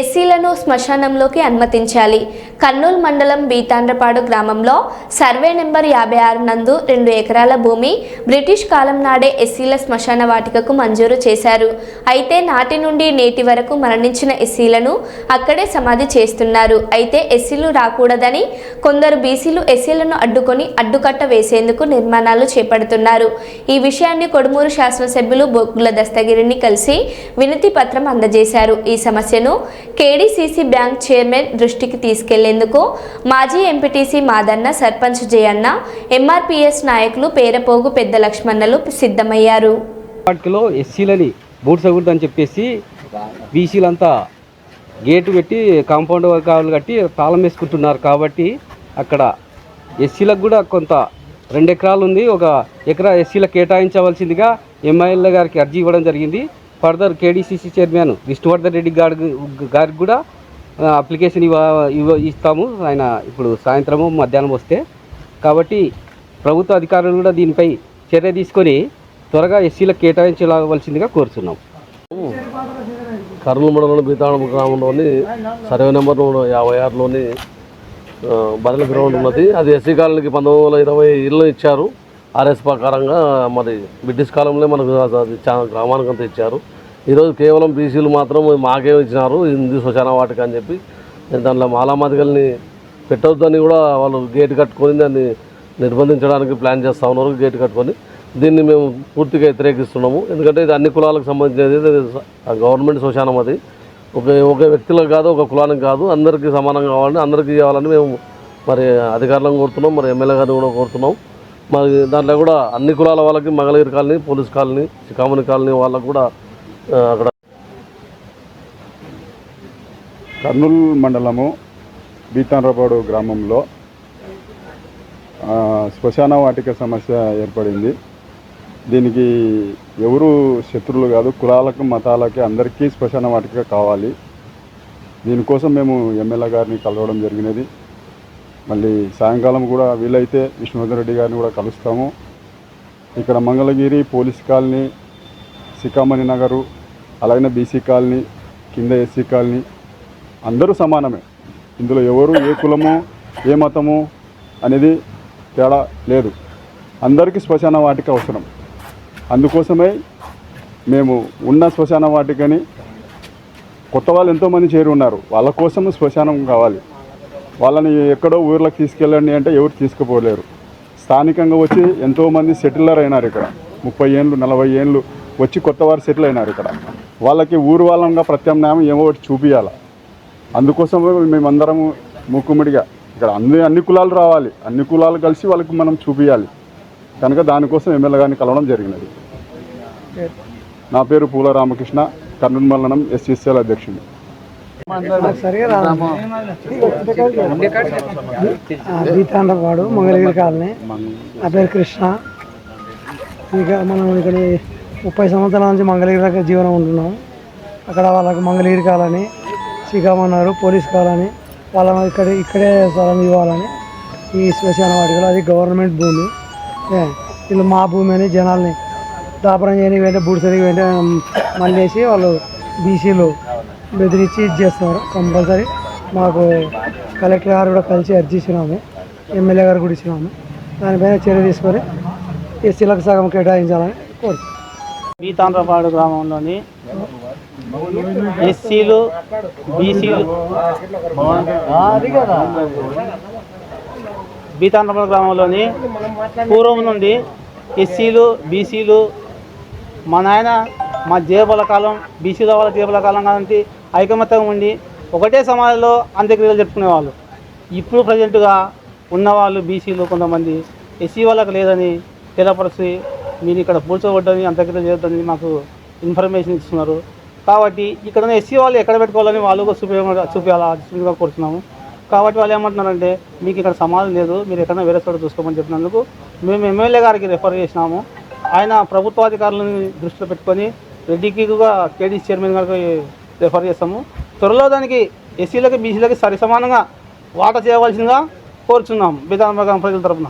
ఎస్సీలను శ్మశానంలోకి అనుమతించాలి. కర్నూలు మండలం బీతాండ్రపాడు గ్రామంలో సర్వే నెంబర్ యాభై ఆరు నందు రెండు ఎకరాల భూమి బ్రిటిష్ కాలం నాడే ఎస్సీల శ్మశాన వాటికకు మంజూరు చేశారు. అయితే నాటి నుండి నేటి వరకు మరణించిన ఎస్సీలను అక్కడే సమాధి చేస్తున్నారు. అయితే ఎస్సీలు రాకూడదని కొందరు బీసీలు ఎస్సీలను అడ్డుకొని అడ్డుకట్ట వేసేందుకు నిర్మాణాలు చేపడుతున్నారు. ఈ విషయాన్ని కొడుమూరు శాసనసభ్యులు బొగ్గుల దస్తగిరిని కలిసి వినతి పత్రం అందజేశారు. ఈ సమస్యను కేడీసీసీ బ్యాంక్ చైర్మన్ దృష్టికి చేసేందుకు మాజీ ఎంపీటీసీ మాదన్న సర్పంచ్ జయన్న ఎంఆర్పీఎస్ నాయకులు పేరపోగు పెద్ద లక్ష్మణలు సిద్ధమయ్యారు. వాటిలో ఎస్సీలని బూడ్సకూడదని చెప్పేసి బీసీలంతా గేటు పెట్టి కాంపౌండ్ కావాలి కట్టి తాళం వేసుకుంటున్నారు కాబట్టి అక్కడ ఎస్సీలకు కూడా కొంత రెండు ఎకరాలు ఉంది. ఒక ఎకరా ఎస్సీలకు కేటాయించవలసిందిగా ఎమ్మెల్యే గారికి అర్జీ ఇవ్వడం జరిగింది. Further KDCC chairman Vishnuvardhan Reddy గారి గారికి కూడా అప్లికేషన్ ఇవ్వ ఇవ్వ ఇస్తాము. ఆయన ఇప్పుడు సాయంత్రము మధ్యాహ్నం వస్తే. కాబట్టి ప్రభుత్వ అధికారులు కూడా దీనిపై చర్య తీసుకొని త్వరగా ఎస్సీలకు కేటాయించవలసిందిగా కోరుతున్నాం కర్నూలు మండలం బీతాళం గ్రామంలోని సర్వే నెంబర్ యాభై ఆరులోని బదిలీ గ్రౌండ్ ఉన్నది. అది ఎస్సీ కాలనీకి పంతొమ్మిది వందల ఇరవై ఇళ్ళు ఇచ్చారు. ఆర్ఎస్ ప్రకారంగా మరి బ్రిటిష్ కాలంలో మనకు చాలా గ్రామానికి అంతా ఇచ్చారు. ఈరోజు కేవలం బీసీలు మాత్రం మాకే ఇచ్చినారు హిందూ శ్మశాన వాటిక అని చెప్పి. దాంట్లో మాలామాదిగల్ని పెట్టొద్దని కూడా వాళ్ళు గేట్ కట్టుకొని దాన్ని నిర్బంధించడానికి ప్లాన్ చేస్తూ ఉన్నారు గేట్ కట్టుకొని. దీన్ని మేము పూర్తిగా వ్యతిరేకిస్తున్నాము. ఎందుకంటే ఇది అన్ని కులాలకు సంబంధించినది గవర్నమెంట్ శ్మశానం అది. ఒక ఒక వ్యక్తులకు కాదు ఒక కులానికి కాదు అందరికీ సమానం కావాలని అందరికీ ఇవ్వాలని మేము మరి అధికారులను కోరుతున్నాం మరి ఎమ్మెల్యే గారిని కూడా కోరుతున్నాం. మరి దాంట్లో కూడా అన్ని కులాల వాళ్ళకి Mangalagiri colony police colony Chikamani colony వాళ్ళకు కూడా అక్కడ కర్నూలు మండలము బీతాండ్రపాడు గ్రామంలో శ్మశాన వాటిక సమస్య ఏర్పడింది. దీనికి ఎవరు శత్రువులు కాదు కులాలకు మతాలకి అందరికీ శ్మశాన వాటిక కావాలి. దీనికోసం మేము ఎమ్మెల్యే గారిని కలవడం జరిగినది. మళ్ళీ సాయంకాలం కూడా వీలైతే విష్ణువర్ధన్ రెడ్డి గారిని కూడా కలుస్తాము. ఇక్కడ మంగళగిరి పోలీస్ కాలనీ సికామణి నగరు అలాగే బీసీ కాలనీ కింద ఎస్సీ కాలనీ అందరూ సమానమే. ఇందులో ఎవరు ఏ కులము ఏ మతము అనేది తేడా లేదు. అందరికీ శ్మశాన వాటిక అవసరం. అందుకోసమే మేము ఉన్న శ్మశాన వాటికని కొత్త వాళ్ళు ఎంతోమంది చేరి ఉన్నారు. వాళ్ళ కోసం శ్మశానం కావాలి. వాళ్ళని ఎక్కడో ఊర్లకు తీసుకెళ్ళండి అంటే ఎవరు తీసుకుపోలేరు. స్థానికంగా వచ్చి ఎంతోమంది సెటిలర్ అయినారు ఇక్కడ. ముప్పై ఏళ్ళు నలభై ఏళ్ళు వచ్చి కొత్త వారు సెటిల్ అయినారు ఇక్కడ. వాళ్ళకి ఊరు వాళ్ళంగా ప్రత్యామ్నాయం ఏమో ఒకటి చూపించాలి అందుకోసం మేమందరం మూకుమ్మడిగా ఇక్కడ అన్ని అన్ని కులాలు రావాలి. అన్ని కులాలు కలిసి వాళ్ళకి మనం చూపించాలి కనుక దానికోసం ఎమ్మెల్యే గారిని కలవడం జరిగినది. నా పేరు పూల రామకృష్ణ కర్నూలు మల్లనం ఎస్సీసీఎల్ అధ్యక్షుడు. బీతాండపాడు మంగళగిరి కాలనీ. నా పేరు కృష్ణ. ఇక మనం ఇక్కడ ముప్పై సంవత్సరాల నుంచి మంగళగిరి దగ్గర జీవనం ఉంటున్నాం. అక్కడ వాళ్ళకి మంగళగిరి కాలనీ శ్రీకామన్నారు పోలీస్ కావాలని వాళ్ళ ఇక్కడ ఇక్కడే స్థలం ఇవ్వాలని ఈ శ్మశాన వాటికలో అది గవర్నమెంట్ భూమి. వీళ్ళు మా భూమి అని జనాల్ని దాపరం చేయని వెంటనే బూడిసరికి వెంటనే మళ్ళేసి వాళ్ళు బీసీలు బెదిరించి ఇది చేస్తున్నారు. కంపల్సరీ మాకు కలెక్టర్ గారు కూడా కలిసి అర్జీ ఇచ్చినాము. ఎమ్మెల్యే గారు కూడా ఇచ్చినాము. దానిపైన చర్య తీసుకొని ఎస్సీలకు సగం కేటాయించాలని కోరుతున్నాం. బీతాండ్రపాడు గ్రామంలోని ఎస్సీలు బీసీలు. బీతాండ్రపాడు గ్రామంలోని పూర్వం నుండి ఎస్సీలు బీసీలు. మా నాయన మా జేబుల కాలం బీసీల వాళ్ళ జేబుల కాలం కాబట్టి ఐకమత్యం ఉండి ఒకటే సమాజంలో అంత్యక్రియలు జరుపుకునేవాళ్ళు ఇప్పుడు ప్రజెంటుగా ఉన్నవాళ్ళు బీసీలు కొంతమంది. ఎస్సీ వాళ్ళకి లేదని తెలపరిచి మీరు ఇక్కడ పూడ్చబడ్డని అంతర్గతం చేయొద్దని మాకు ఇన్ఫర్మేషన్ ఇస్తున్నారు. కాబట్టి ఇక్కడ ఎస్సీ వాళ్ళు ఎక్కడ పెట్టుకోవాలని వాళ్ళు కూడా చూపి చూపించాలా కోరుతున్నాము. కాబట్టి వాళ్ళు ఏమంటున్నారంటే మీకు ఇక్కడ సమాధానం లేదు మీరు ఎక్కడైనా వేరే చోట చూసుకోమని చెప్పినందుకు మేము ఎమ్మెల్యే గారికి రెఫర్ చేసినాము. ఆయన ప్రభుత్వాధికారులను దృష్టిలో పెట్టుకొని రెడ్డికి కూడా కేడీసీ చైర్మన్ గారికి రెఫర్ చేస్తాము. త్వరలో దానికి ఎస్సీలకి బీసీలకి సరిసమానంగా వాటా చేయవలసిందిగా కోరుచున్నాము బీదాంబ ప్రజల తరఫున